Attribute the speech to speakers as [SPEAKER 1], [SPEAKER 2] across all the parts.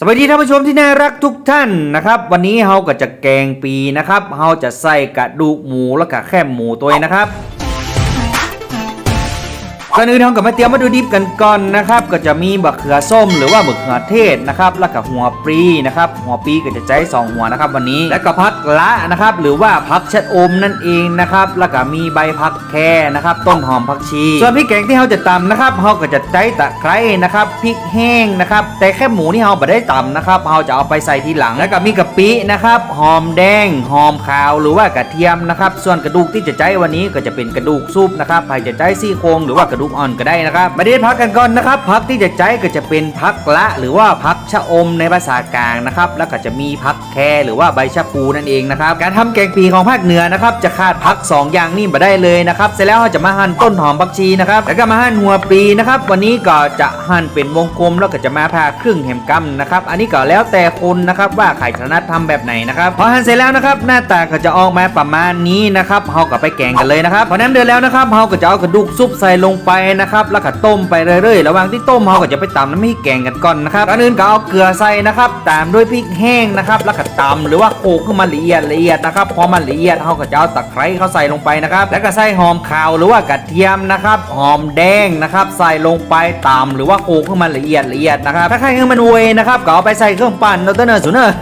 [SPEAKER 1] สวัสดีท่านผู้ชมที่น่ารักทุกท่านนะครับวันนี้เฮาก็จะแกงปีนะครับเฮาจะใส่กระดูกหมูแล้วก็แคบหมูตัวนะครับ ก่อนอื่นเราก็มาเตรียมวัตถุดิบกันก่อนนะครับ ก็จะมีบะเขือส้มหรือว่าบะเขือเทศนะครับ แล้วก็หัวปลีนะครับ หัวปลีก็จะใช้สองหัวนะครับ วันนี้ แล้วก็พักละนะครับ หรือว่าพักชะอมนั่นเองนะครับ แล้วก็มีใบพักแครนะครับ ต้นหอมผักชี ส่วนพริกแกงที่เราจะตำนะครับเราก็จะใช้ตะไคร้นะครับ พริกแห้งนะครับ แต่แค่หมูที่เราไม่ได้ตำนะครับเราจะเอาไปใส่ทีหลัง แล้วก็มีกะปินะครับ หอมแดง หอมขาว หรือว่ากระเทียมนะครับ ส่วนกระดูกที่จะใช้วันนี้ก็จะเป็นกระดูกซุปนะครับใครจะใช้ซี่โครงหรือว่ากระดูกอ่อนก็ได้นะครับมาได้พักกันก่อนนะครับพักที่จะใช้ก็จะเป็นพักละ หรือว่าพักชะอมในภาษากลางนะครับแล้วก็จะมีพักแครหรือว่าใบชะพูนั่นเองนะครับการทำแกงปีของภาคเหนือนะครับจะขาดพักสองอย่างนี่มาได้เลยนะครับเสร็จแล้วเราจะมาหั่นต้นหอมผักชีนะครับแล้วก็มาหั่นหัวปลีนะครับวันนี้ก็จะหั่นเป็นวงกลมแล้วก็จะมาผ่าครึ่งแหมกำนะครับอันนี้ก็แล้วแต่คนนะครับว่าใครถนัดทำแบบไหนนะครับพอหั่นเสร็จแล้วนะครับหน้าตาก็จะออกมาประมาณนี้นะครับเราก็ไปแกงกันเลยนะครับพอน้ำเดือดแล้วนะครับเราก็จะเอากระดูกซุปใส่ลงไปไปนะครับแล้วก็ต้มไปเรื่อยๆระหว่างที่ต้มเราก็จะไปตำน้ำพริกแกงกันก่อนนะครับก่อนอื่นก็เอาเกลือใส่นะครับตามด้วยพริกแห้งนะครับแล้วก็ตำหรือว่าโขลกขึ้นมาละเอียดละเอียดนะครับพอมันละเอียดเราก็จะเอาตะไคร้เขาใส่ลงไปนะครับแล้วก็ใส่หอมขาวหรือว่ากระเทียมนะครับหอมแดงนะครับใส่ลงไปตำหรือว่าโขลกขึ้นมาละเอียดละเอียดนะครับถ้าใครให้มันเวยนะครับก็เอาไปใส่เครื่องปั่นแล้วเต้นเนอร์สุนเนอร์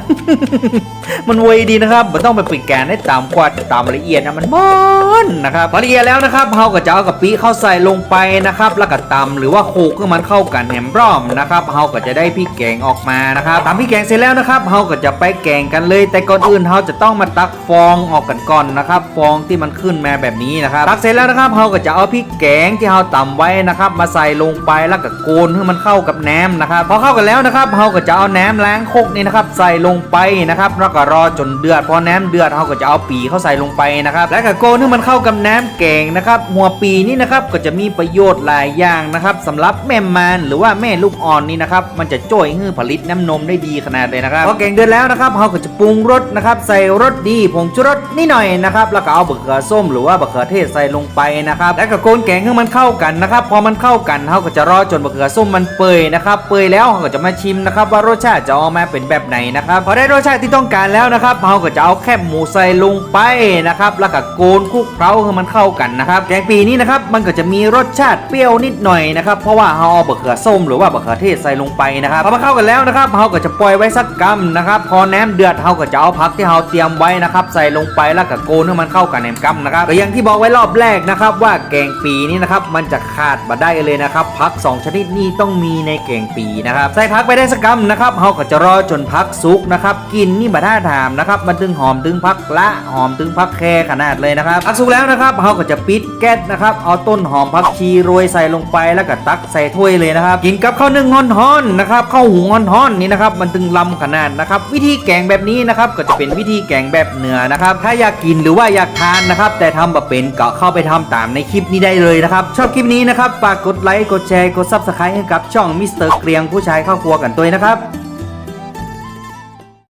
[SPEAKER 1] มันเวยดีนะครับไม่ต้องไปปิดแกนให้ตามกว่าตามละเอียดนะมันมันนะครับพอละเอียดแล้วนะครับเราก็จะเอากะปิเข้าใส่ลงไปไปนะครับแล้วก็ตำหรือว่าโขลกให้มันเข้ากันแหมร่อมนะครับเราก็จะได้พริกแกงออกมานะครับตามพริกแกงเสร็จแล้วนะครับเราก็จะไปแกงกันเลย แต่ก่อนอื่นเราจะต้องมาตักฟองออกกันก่อนนะครับ ฟองที่มันขึ้นมาแบบนี้นะครับตักเสร็จแล้วนะครับเราก็จะเอาพริกแกงที่เราตำไว้นะครับ มาใส่ลงไปแล้วก็โกนให้มันเข้ากับแหนมนะครับพอเข้ากันแล้วนะครับเราก็จะเอาแหนมล้างโคกนี่นะครับใส่ลงไปนะครับแล้วก็รอจนเดือดพอแหนมเดือดเราก็จะเอาปีเข้าใส่ลงไปนะครับแล้วก็โกนให้มันเข้ากับแหนมแกงนะครับหัวปีนี่นะครับก็จะมีประโยชน์หลายอย่างนะครับสำหรับแม่มันหรือว่าแม่ลูกอ่อนนี่นะครับมันจะช่วยให้ผลิตน้ำนมได้ดีขนาดเลยนะครับพอแกงเดือดแล้วนะครับเราก็จะปรุงรสนะครับใส่รสดีผงชูรสนิดหน่อยนะครับแล้วก็เอาบะเขือส้มหรือว่าบะเขือเทศใส่ลงไปนะครับแล้วก็โกนแกงให้มันเข้ากันนะครับพอมันเข้ากันเราก็จะรอจนบะเขือส้มมันเปื่อยนะครับเปื่อยแล้วเราก็จะมาชิมนะครับว่ารสชาติจะออกมาเป็นแบบไหนนะครับพอได้รสชาติที่ต้องการแล้วนะครับเราก็จะเอาแคบหมูใส่ลงไปนะครับแล้วก็โกนคลุกเคล้าให้มันเข้ากันนะครับแกงปีนี้นะครับมันก็จะมีรสชาติเปรี้ยวนิดหน่อยนะครับเพราะว่าเราเอาบะเขือส้มหรือว่าบะเขือเทศใส่ลงไปนะครับพอมันเข้ากันแล้วนะครับเราก็จะปล่อยไว้สักกำนะครับพอแหนมเดือดเราก็จะเอาผักที่เราเตรียมไว้นะครับใส่ลงไปแล้วก็โกนให้มันเข้ากันแหนมกำนะครับก็อย่างที่บอกไว้รอบแรกนะครับว่าแกงปีนี้นะครับมันจะขาดมาได้เลยนะครับผักสองชนิดนี้ต้องมีในแกงปีนะครับใส่ผักไปได้สักกำนะครับเราก็จะรอจนผักสุกนะครับกินนี่มาท่าถามนะครับมันถึงหอมถึงผักละหอมถึงผักแครขนาดเลยนะครับผักสุกแล้วนะครับเราก็จะปิดแก๊สนะครับเอาต้นหอมผักชีโรยใส่ลงไปแล้วก็ตักใส่ถ้วยเลยนะครับ กินกับข้าวนึ่งฮ้อนๆนะครับข้าวหุงฮ้อนๆนี่นะครับมันถึงลำขนาดนะครับ วิธีแกงแบบนี้นะครับก็จะเป็นวิธีแกงแบบเหนือนะครับ ถ้าอยากกินหรือว่าอยากทานนะครับ แต่ทำแบบเป็นก็เข้าไปทำตามในคลิปนี้ได้เลยนะครับ ชอบคลิปนี้นะครับฝากกดไลค์กดแชร์กดซับสไครต์ให้กับช่องมิสเตอร์เกรียงผู้ชายเข้าครัวกันตัวยนะครับ